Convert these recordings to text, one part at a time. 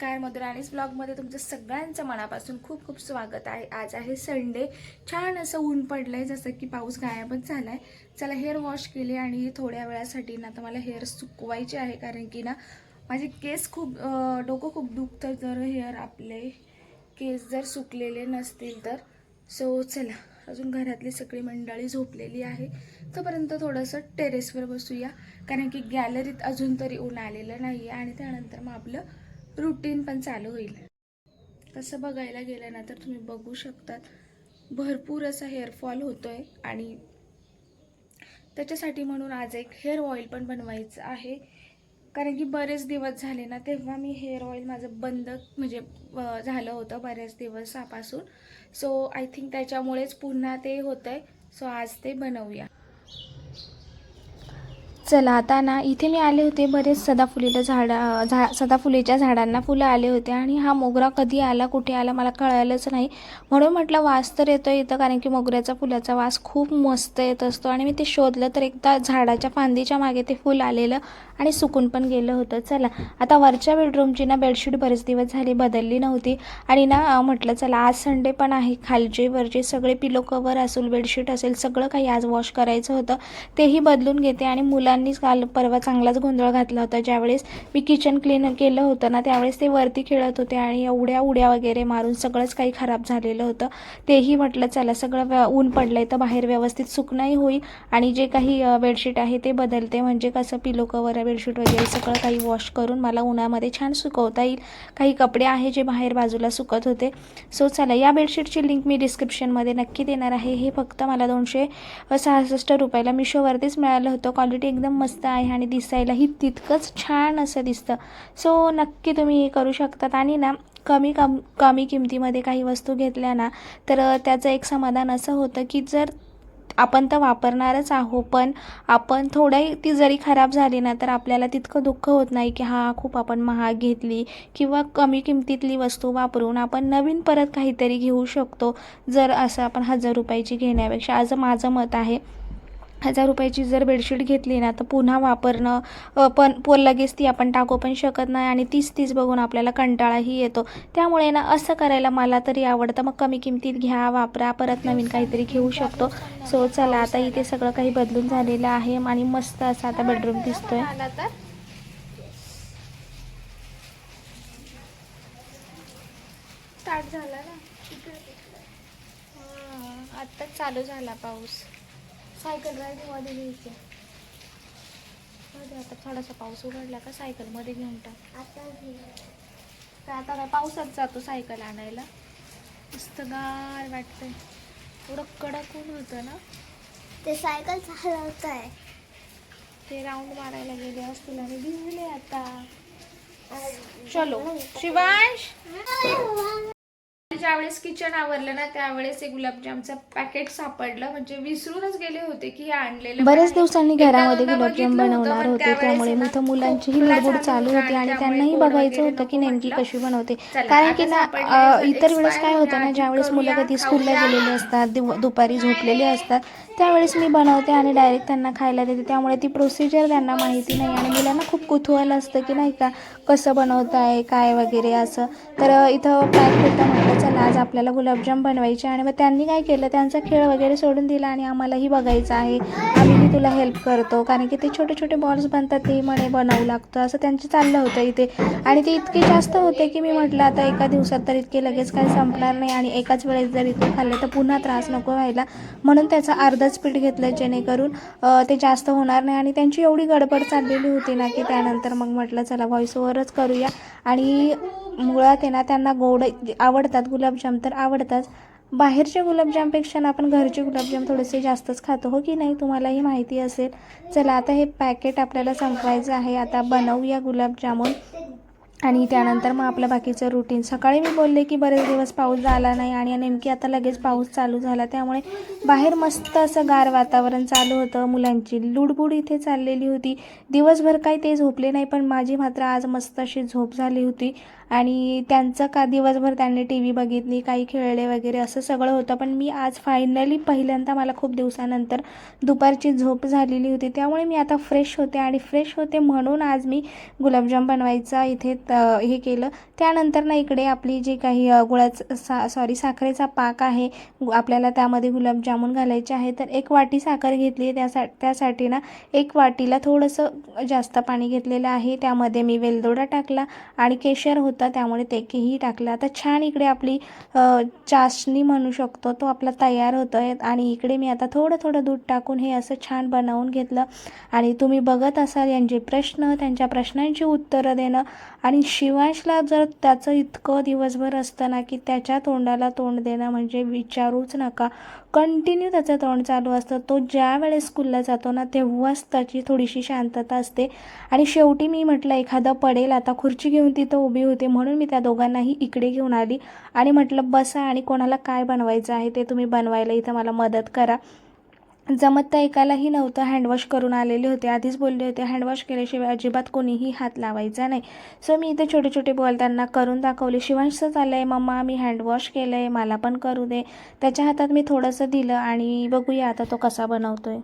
नमस्कार मधुराणीस ब्लॉगमध्ये तुमचं सगळ्यांचं मनापासून खूप खूप स्वागत आहे. आज आहे संडे. छान असं ऊन पडलं आहे जसं की पाऊस गायबच झाला आहे चला हेअर वॉश केले आणि थोड्या वेळासाठी ना तर मला हेअर सुकवायचे आहे कारण की ना माझे केस खूप डोकं खूप दुखतं. जर हेअर आपले केस जर सुकलेले नसतील तर. सो चला अजून घरातली सगळी मंडळी झोपलेली आहे. तोपर्यंत थोडंसं टेरेसवर बसूया कारण की गॅलरीत अजून तरी ऊन आलेलं नाही आहे आणि त्यानंतर मग आपलं रुटीन पण चालू होईल. तसं बघायला गेलं ना तर तुम्ही बघू शकतात भरपूर असा हेअरफॉल होतो आहे आणि त्याच्यासाठी म्हणून आज एक हेअर ऑइल पण बनवायचं आहे. कारण की बरेच दिवस झाले ना तेव्हा मी हेअर ऑइल माझं बंद म्हणजे झालं होतं बऱ्याच दिवसापासून. सो आय थिंक त्याच्यामुळेच पुन्हा ते होतं आहे सो आज ते बनवूया. चला आता ना इथे मी आले होते बरेच सदाफुलीला झाडा झा सदाफुलीच्या झाडांना फुलं आले होते आणि हा मोगरा कधी आला कुठे आला मला कळालंच नाही. म्हणून म्हटलं वास तर येतो इथं कारण की मोगऱ्याचा फुलाचा वास खूप मस्त येत असतो आणि मी ते शोधलं तर एकदा झाडाच्या फांदीच्या मागे ते फुल आलेलं आणि सुकून पण गेलं होतं. चला आता वरच्या बेडरूमची ना बेडशीट बरेच दिवस झाली बदलली नव्हती आणि ना म्हटलं चला आज संडे पण आहे खालचे वरचे सगळे पिलो कवर असेल बेडशीट असेल सगळं काही आज वॉश करायचं होतं तेही बदलून घेते आणि मुलांना मुलांनीच काल परवा चांगलाच गोंधळ घातला होता. ज्यावेळेस मी किचन क्लीन केलं होतं ना त्यावेळेस ते वरती खेळत होते आणि एवढ्या उड्या वगैरे मारून सगळंच काही खराब झालेलं होतं. तेही म्हटलं चला सगळं व्य- ऊन पडलंय तर बाहेर व्यवस्थित सुकणंही होईल आणि जे काही बेडशीट आहे ते बदलते. म्हणजे कसं पिलो कवर बेडशीट वगैरे सगळं काही वॉश करून मला उन्हामध्ये छान सुकवता येईल. काही कपडे आहे जे बाहेर बाजूला सुकत होते. सो चला या बेडशीटची लिंक मी डिस्क्रिप्शनमध्ये नक्की देणार आहे. हे फक्त मला दोनशे सहासष्ट रुपयाला मिशोवरतीच मिळालं होतं. क्वालिटी एकदम मस्त आहे आणि दिसायलाही तितकंच छान असं दिसतं. सो नक्की तुम्ही हे करू शकतात. आणि ना कमी कम कमी किमतीमध्ये काही वस्तू घेतल्या ना तर त्याचं एक समाधान असं होतं की जर आपण तर वापरणारच आहो पण आपण थोडंही ती जरी खराब झाली ना तर आपल्याला तितकं दुःख होत नाही की हा खूप आपण महाग घेतली किंवा कमी किमतीतली वस्तू वापरून आपण नवीन परत काहीतरी घेऊ शकतो जर असं आपण हजार रुपयाची घेण्यापेक्षा आज माझं मत आहे. हजार रुपयाची जर बेडशीट घेतली ना तर पुन्हा वापरणं पण पो लगेच ती आपण टाकू पण शकत नाही आणि तीच तीच बघून आपल्याला कंटाळाही येतो. त्यामुळे ना असं करायला मला तरी आवडतं. मग कमी किमतीत घ्या वापरा परत नवीन काहीतरी घेऊ शकतो. सो चला आता इथे सगळं काही बदलून झालेलं आहे आणि मस्त असा आता बेडरूम दिसतोय. स्टार्ट झाला ना? आत्ताच चालू झाला पाऊस. सायकल रायडिंगमध्ये घ्यायचे. आता थोडासा पाऊस उघडला का सायकलमध्ये घेऊन टाक. तर आता काय पावसात जातो सायकल आणायला. मस्त गार वाटतंय. थोडं कडक ऊन होतं ना. ते सायकल चालवत आहे ते राऊंड मारायला गेले असतील आणि भिजले आता. चलो. शिवांश! ज्यावेळेस किचन आवरलं ना त्यावेळेस एक गुलाबजामचं पॅकेट सापडलं म्हणजे विसरूनच गेले होते की हे आणलेलं बरेच. दिवसांनी घरामध्ये गुलाबजाम बनवणार होते त्यामुळे मी तर मुलांचीही लडबड चालू होता आणि त्यांनाही बघायचं होतं की नेमकी. कशी बनवते कारण की ना इतर वेळेस काय होतं ना ज्यावेळेस मुलं कधी स्कूलला. गेलेली असतात दुपारी झोपलेले असतात त्यावेळेस मी बनवते आणि डायरेक्ट त्यांना खायला देते त्यामुळे ती प्रोसिजर त्यांना माहिती नाही आणि मुलांना खूप कुतूहल असतं की नाही का कसं बनवताय काय वगैरे असं तर इथं पॅक होतं म्हटलं चला आज आपल्याला गुलाबजाम बनवायचे आणि मग त्यांनी काय केलं? त्यांचा खेळ वगैरे सोडून दिला आणि आम्हालाही बघायचं आहे. आम्हीही तुला हेल्प करतो. कारण की ते छोटे छोटे बॉल्स बनतात ते म्हणे बनवू लागतं. असं त्यांचं चाललं होतं इथे. आणि ते इतके जास्त होते की मी म्हटलं आता एका दिवसात तर इतके लगेच काही संपणार नाही आणि एकाच वेळेस जर इथे खाल्लं तर पुन्हा त्रास नको व्हायला. म्हणून त्याचं अर्धच पीठ घेतलं जेणेकरून ते जास्त होणार नाही. आणि त्यांची एवढी गडबड चाललेली होती ना की त्यानंतर मग म्हटलं चला व्हॉइस ओव्हरच करूया. आणि मुळात आहे ना त्यांना गोड आवडतात गुलाबजाम तर आवडतात. बाहेरच्या गुलाबजामपेक्षा ना आपण घरचे गुलाबजाम थोडेसे जास्तच खातो हो की नाही? तुम्हालाही माहिती असेल. चला आता हे पॅकेट आपल्याला संपवायचं आहे. आता बनवूया गुलाबजामुन. आणि त्यानंतर मग आपलं बाकीचं रुटीन सकाळी मी बोलले की बरेच दिवस पाऊस झाला नाही आणि नेमकी आता लगेच पाऊस चालू झाला. त्यामुळे बाहेर मस्त असं गार वातावरण चालू होतं. मुलांची लुडबुड इथे चाललेली होती. दिवसभर काही ते झोपले नाही पण माझी मात्र आज मस्त अशी झोप झाली होती. आणि त्यांचं का दिवसभर त्यांनी टी व्ही बघितली काही खेळले वगैरे असं सगळं होतं. पण मी आज फायनली पहिल्यांदा मला खूप दिवसानंतर दुपारची झोप झालेली होती. त्यामुळे मी आता फ्रेश होते आणि फ्रेश होते म्हणून आज मी गुलाबजाम बनवायचा इथे त- हे केलं. त्यानंतर ना इकडे आपली जी काही गुळाचं सा सॉरी साखरेचा पाक आहे आपल्याला त्यामध्ये गुलाबजामून घालायचे आहे तर एक वाटी साखर घेतली त्यासा त्यासाठी ना एक वाटीला थोडंसं जास्त पाणी घेतलेलं आहे. त्यामध्ये मी वेलदोडा टाकला आणि केशर होतं. त्यामुळे तेही टाकलं. आता छान इकडे आपली चाशणी म्हणू शकतो तो आपला तयार होतो आहे आणि इकडे मी आता थोडं थोडं दूध टाकून हे असं छान बनवून घेतलं. आणि तुम्ही बघत असाल यांचे प्रश्न त्यांच्या प्रश्नांची उत्तरं देणं. आणि शिवांशला जर त्याचं इतकं दिवसभर असतं ना की त्याच्या तोंडाला तोंड देणं म्हणजे विचारूच नका. कंटिन्यू त्याचं तोंड चालू असतं. तो ज्या वेळेस स्कूलला जातो ना तेव्हाच त्याची थोडीशी शांतता असते. आणि शेवटी मी म्हटलं एखादं पडेल आता खुर्ची घेऊन तिथं उभी होते म्हणून मी त्या दोघांनाही इकडे घेऊन आली. आणि म्हटलं बसा आणि कोणाला काय बनवायचं आहे ते तुम्ही बनवायला इथं मला मदत करा. जमत तर एकालाही नव्हतं. हँडवॉश करून आलेले होते. आधीच बोलले होते हँडवॉश केल्याशिवाय अजिबात कोणीही हात लावायचा नाही. सो मी इथे छोटे छोटे बॉल त्यांना करून दाखवले. शिवांशचं आलं आहे मम्मा मी हँडवॉश केलं आहे मला पण करू दे. त्याच्या हातात मी थोडंसं दिलं आणि बघूया आता तो कसा बनवतो आहे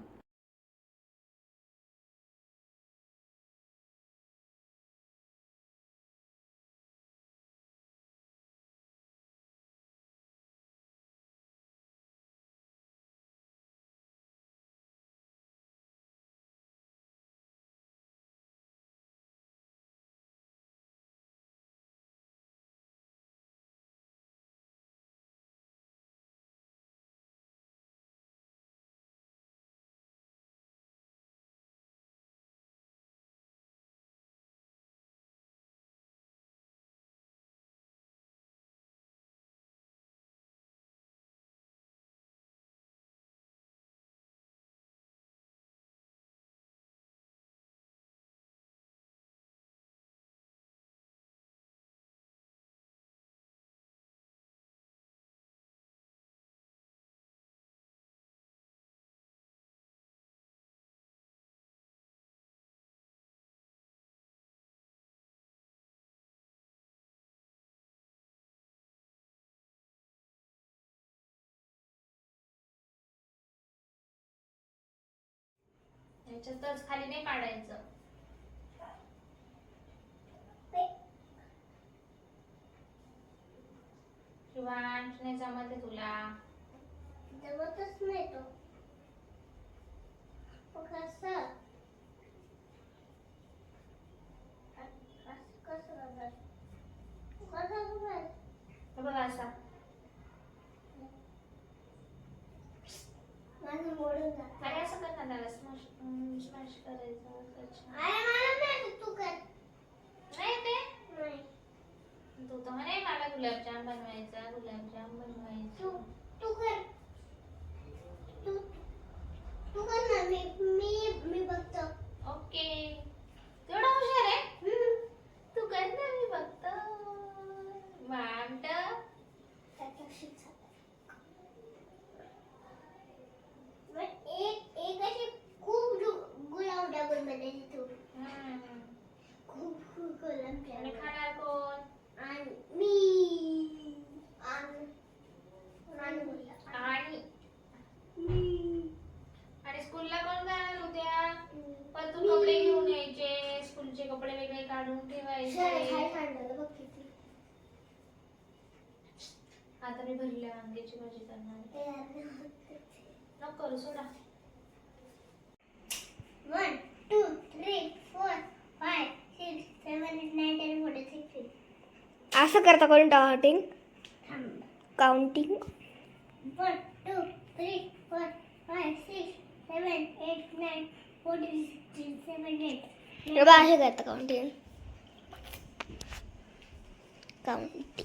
बनवतोय याच्यातच खाली नाही पाडायचं शिवांश नाही जमत तुला. जमतच नाही तो. कसं? कसं? कसं बघ असा माझं मोडून जा. अरे असं कर ना त्याला स्मॅश स्मॅश करायचं अच्छा. अरे मला नाही तू कर. नाही ते नाही. तू तर म्हणे मला गुलाबजाम बनवायचा गुलाबजाम तू बनवायचा तू कर तू तू कर ना मी मी बघतो ओके तेवढा हुशार आहे हम्म. तू कर ना मी बघतो वाट त्याच्या शिक्षा. मग एक एक अशी खूप जु- गुलाबजाम बनवायची तू हम्म. खूप खूप आणि गुलाबजाम खाणार कोण आणि मी आणि आणि मुलगा. आणि मी आणि स्कूलला कोण जाणार उद्या पण तू कपडे घेऊन यायचे स्कूलचे कपडे वेगळे काढून सर ठेवायचे काय सांडलं बघ किती आता मी भरली वांग्याची भाजी करणार नको सोड. One two three four five six seven eight nine ten four six असं करता करून touting counting. One two three four five six seven eight nine four six seven eight बाबा असं करता counting. Counting.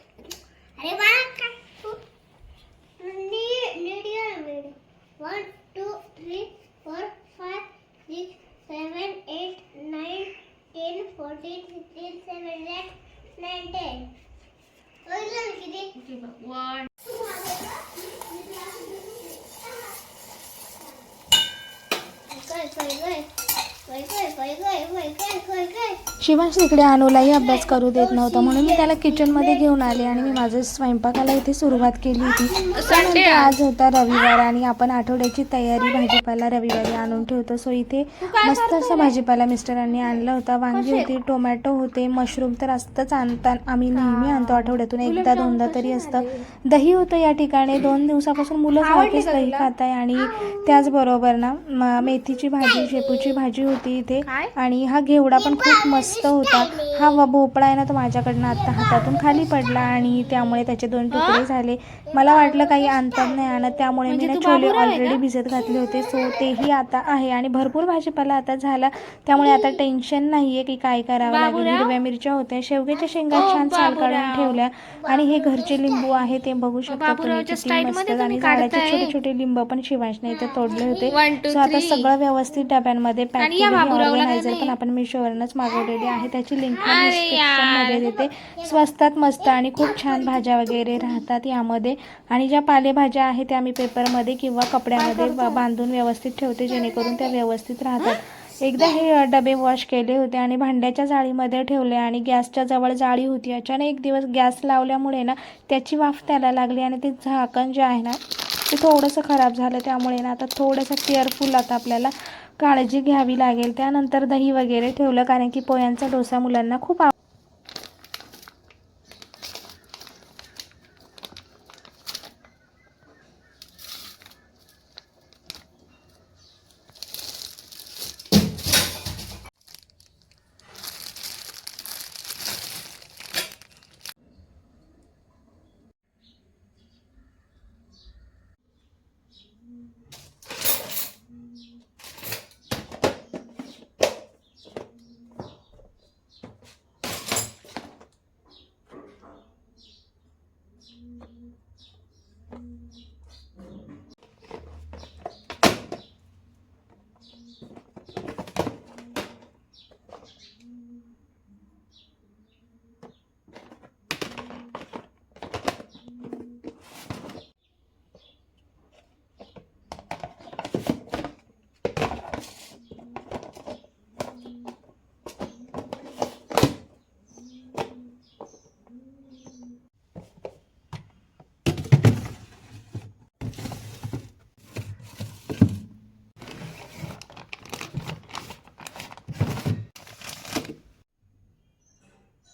शिवांश तिकडे अनुलाही अभ्यास करू देत नव्हता म्हणून मी त्याला किचनमध्ये घेऊन आले आणि मी माझं स्वयंपाकाला इथे सुरुवात केली होती. त्यानंतर आज होता रविवार आणि आपण आठवड्याची तयारी भाजीपाला रविवारी आणून ठेवतो. सो इथे मस्त असा भाजीपाला मिस्टरांनी आणला होता. वांगी होती टोमॅटो होते मशरूम तर असतंच आणता आम्ही नेहमी आणतो आठवड्यातून एकदा दोनदा तरी असतं. दही होतं या ठिकाणी. दोन दिवसापासून मुलं सारखीच दही खात आहे आणि त्याचबरोबर ना मेथीची भाजी शेपूची भाजी होती इथे. आणि हा घेवडा पण खूप मस्त होता. हा व- भोपळा आहे ना तो माझ्याकडनं आत्ता हातातून खाली पडला आणि त्यामुळे त्याचे दोन तुकडे झाले. मला वाटलं काही आणतात नाही आणत त्यामुळे मी ना छोले ऑलरेडी भिजत घातले होते. सो तेही आता आहे आणि भरपूर भाजीपाला आता झाला. त्यामुळे आता टेन्शन नाही आहे की काय करावं लागेल. हिरव्या मिरच्या होत्या. शेवग्याच्या शेंगा छान साल काढून ठेवल्या. आणि हे घरचे लिंबू आहे ते बघू शकता तुम्ही किती मस्त आणि झाडाचे छोटे छोटे लिंब पण शिवाशने इथे तोडले होते. सो आता सगळं व्यवस्थित डब्यांमध्ये पॅक ऑर्गनायझर पण आपण मिशोवरनच मागवलेली आहे. त्याची लिंकमध्ये देते. स्वस्तात मस्त आणि खूप छान भाज्या वगैरे राहतात यामध्ये. आणि ज्या पालेभाज्या आहेत त्या मी पेपरमध्ये किंवा कपड्यामध्ये बांधून व्यवस्थित ठेवते जेणेकरून त्या व्यवस्थित राहतात. एकदा हे डबे वॉश केले होते आणि भांड्याच्या जाळीमध्ये ठेवले आणि गॅसच्या जवळ जाळी होती. अचानक एक दिवस गॅस लावल्यामुळे ना त्याची वाफ त्याला लागली आणि ते झाकण जे आहे ना ते थोडंसं खराब झालं. त्यामुळे ना आता थोडंसं केअरफुल आता आपल्याला. काळजी घ्यावी लागेल. त्यानंतर दही वगैरे ठेवलं कारण की पोह्यांचा डोसा मुलांना खूप आव